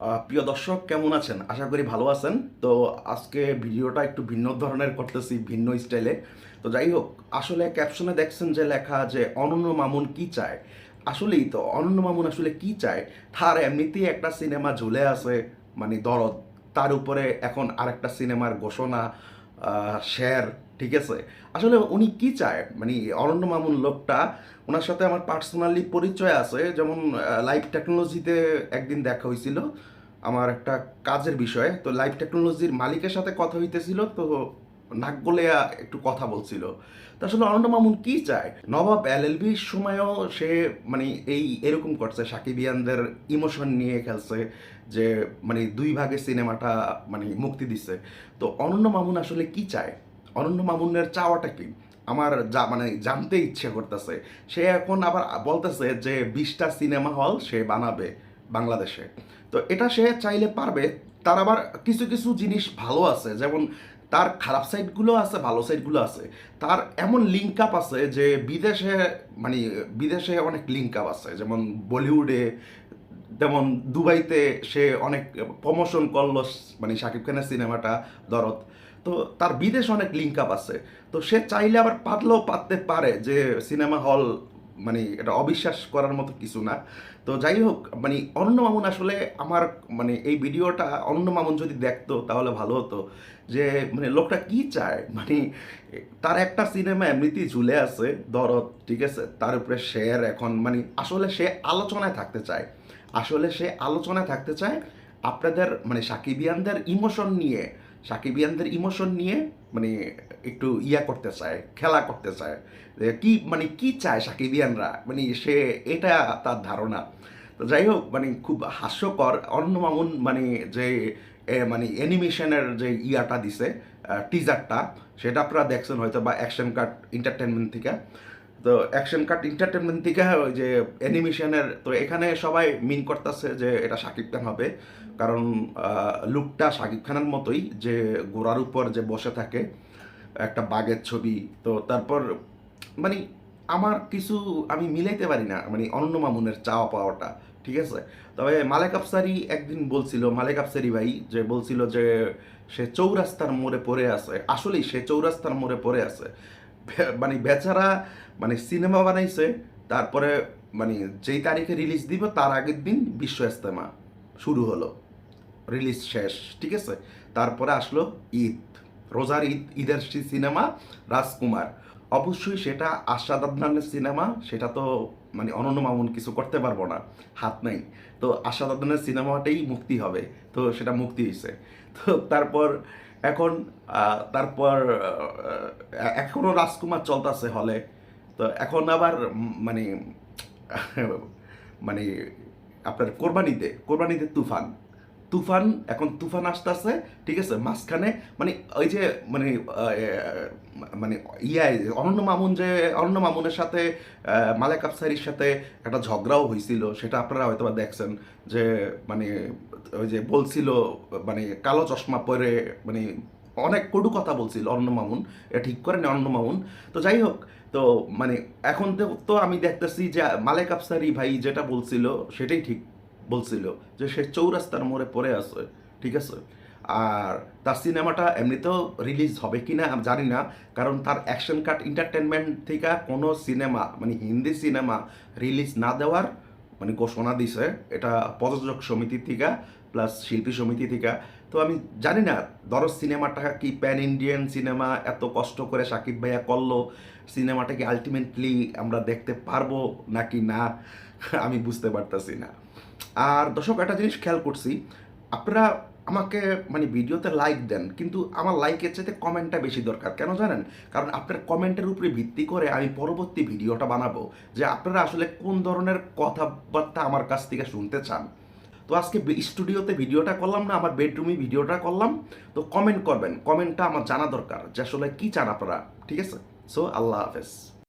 প্রিয় দর্শক, কেমন আছেন? আশা করি ভালো আছেন। তো আজকে ভিডিওটা একটু ভিন্ন ধরনের করতেছি, ভিন্ন স্টাইলে। তো যাই হোক, আসলে ক্যাপশনে দেখছেন যে লেখা যে, অনন্য মামুন কি চায়? আসলেই তো, অনন্য মামুন আসলে কি চায়? তার এমনিতেই একটা সিনেমা ঝুলে আছে মানে দরদ। তার উপরে এখন আরেকটা সিনেমার ঘোষণা শেয়ার ঠিক আছে? আসলে উনি কি চায়? মানে অরণ্য মামুন লোকটা ওনার সাথে আমার পার্সোনালি পরিচয় আছে, যেমন লাইভ টেকনোলজিতে একদিন দেখা হয়েছিল আমার একটা কাজের বিষয়ে। তো লাইভ টেকনোলজির মালিকের সাথে কথা হইতেছিল, তো নাক গলিয়া একটু কথা বলছিল। তো আসলে অরণ্য মামুন কি চায়? নবাব এলএলবির সময়ও সে মানে এই এরকম করছে, সাকিবিয়ানদের ইমোশন নিয়ে খেলছে যে মানে দুই ভাগে সিনেমাটা মানে মুক্তি দিচ্ছে। তো অনন্য মামুন আসলে কি চায়? অনন্য মামুনের চাওয়াটা কি? আমার যা মানে জানতে ইচ্ছে করতেছে। সে এখন আবার বলতেছে যে বিশটা সিনেমা হল সে বানাবে বাংলাদেশে। তো এটা সে চাইলে পারবে। তার আবার কিছু কিছু জিনিস ভালো আছে। যেমন তার খারাপ সাইডগুলো আছে, ভালো সাইডগুলো আছে। তার এমন লিঙ্ক আপ আছে যে বিদেশে মানে বিদেশে অনেক লিঙ্ক আপ আছে। যেমন বলিউডে যেমন দুবাইতে সে অনেক প্রমোশন করল মানে শাকিব খানের সিনেমাটা, দরদ। তো তার বিদেশ অনেক লিঙ্ক আপ আছে। তো সে চাইলে আবার পাতলেও পাততে পারে যে সিনেমা হল মানে এটা অবিশ্বাস করার মতো কিছু না। তো যাই হোক মানে অনন্য মামুন আসলে আমার মানে এই ভিডিওটা অনন্য মামুন যদি দেখতো তাহলে ভালো হতো। যে মানে লোকটা কি চায়? মানে তার একটা সিনেমা এমনিতেই ঝুলে আছে, দরদ, ঠিক আছে? তার উপরে শেয়ার এখন মানে আসলে সে আলোচনায় থাকতে চায়। আসলে সে আলোচনায় থাকতে চায় আপনাদের মানে সাকিবিয়ানদের ইমোশন নিয়ে। সাকিবিয়ানদের ইমোশন নিয়ে মানে একটু ইয়া করতে চায়, খেলা করতে চায়। কি মানে কি চায় সাকিবিয়ানরা? মানে সে এটা তার ধারণা। তো যাই হোক মানে খুব হাস্যকর। অন্য মামুন মানে যে মানে অ্যানিমেশনের যে ইয়াটা দিছে টিজারটা সেটা আপনারা দেখছেন হয়তো বা অ্যাকশন কার্ড এন্টারটেনমেন্ট থেকে। তো অ্যাকশন কাট এন্টারটেনমেন্ট থেকে যে অ্যানিমেশনের তো এখানে সবাই মিন করতেছে যে এটা শাকিব খান হবে। কারণ লুকটা শাকিব খানের মতোই, যে ঘোড়ার উপর যে বসে থাকে, একটা বাঘের ছবি। তো তারপর মানে আমার কিছু আমি মিলাইতে পারি না মানে অনন্য মামুনের চাওয়া পাওয়াটা, ঠিক আছে? তবে মালেক আফসারি একদিন বলছিল, মালেক আফসারি ভাই, যে বলছিল যে সে চৌরাস্তার মোড়ে পড়ে আছে, আসলেই সে চৌরাস্তার মোড়ে পড়ে আছে। মানে বেচারা মানে সিনেমা বানাইছে, তারপরে মানে যেই তারিখে রিলিজ দিব, তার আগের দিন বিশ্ব ইস্তেমা শুরু হলো। রিলিজ শেষ, ঠিক আছে? তারপরে আসলো ঈদ, রোজার ঈদ, ঈদের সিনেমা রাজকুমার। অবশ্যই সেটা আশাদ আদনানের সিনেমা, সেটা তো মানে অনন্য মামুন কিছু করতে পারব না, হাত নাই। তো আশাদ আদনানের সিনেমাটাই মুক্তি হবে, তো সেটা মুক্তি হয়েছে তো তারপর এখন তারপর এখনও রাজকুমার চলতেছে হলে। তো এখন আবার মানে মানে আপনার কোরবানিতে কোরবানিতে তুফান। তুফান, এখন তুফান আসতেছে, ঠিক আছে? মাঝখানে মানে ওই যে মানে মানে ইয়াই অনন্য মামুন যে, অনন্য মামুনের সাথে মালেক আফসারির সাথে একটা ঝগড়াও হয়েছিল সেটা আপনারা হয়তো বা দেখছেন, যে মানে ওই যে বলছিল মানে কালো চশমা পরে মানে অনেক কটু কথা বলছিল অনন্য মামুন, এটা ঠিক করেন অনন্য মামুন। তো যাই হোক, তো মানে এখন তো আমি দেখতেছি যে, মালেক আফসারি ভাই যেটা বলছিল, সেটাই ঠিক বলছিল যে সে চৌরাস্তার মোড়ে পড়ে আছে, ঠিক আছে? আর তার সিনেমাটা এমনিতেও রিলিজ হবে কি না আমি জানি না, কারণ তার অ্যাকশন কাট এন্টারটেনমেন্ট থেকে কোনো সিনেমা মানে হিন্দি সিনেমা রিলিজ না দেওয়ার মানে ঘোষণা দিছে, এটা প্রযোজক সমিতি থেকে প্লাস শিল্পী সমিতি থেকে। তো আমি জানি না ধরো সিনেমাটা কি প্যান ইন্ডিয়ান সিনেমা এত কষ্ট করে সাকিব ভাইয়া করল সিনেমাটা কি আলটিমেটলি আমরা দেখতে পারব নাকি না? আমি বুঝতে পারতেছি না। আর দর্শক, একটা জিনিস খেয়াল করছি, আপনারা আমাকে মানে ভিডিওতে লাইক দেন, কিন্তু আমার লাইকের চাইতে কমেন্টটা বেশি দরকার। কেন জানেন? কারণ আপনার কমেন্টের উপরে ভিত্তি করে আমি পরবর্তী ভিডিওটা বানাবো, যে আপনারা আসলে কোন ধরনের কথাবার্তা আমার কাছ থেকে শুনতে চান। তো আজকে স্টুডিওতে ভিডিওটা করলাম না, আমার বেডরুমে ভিডিওটা করলাম। তো কমেন্ট করবেন কমেন্টটা আমার জানা দরকার, যে আসলে কী চান আপনারা, ঠিক আছে? সো আল্লাহ হাফেজ।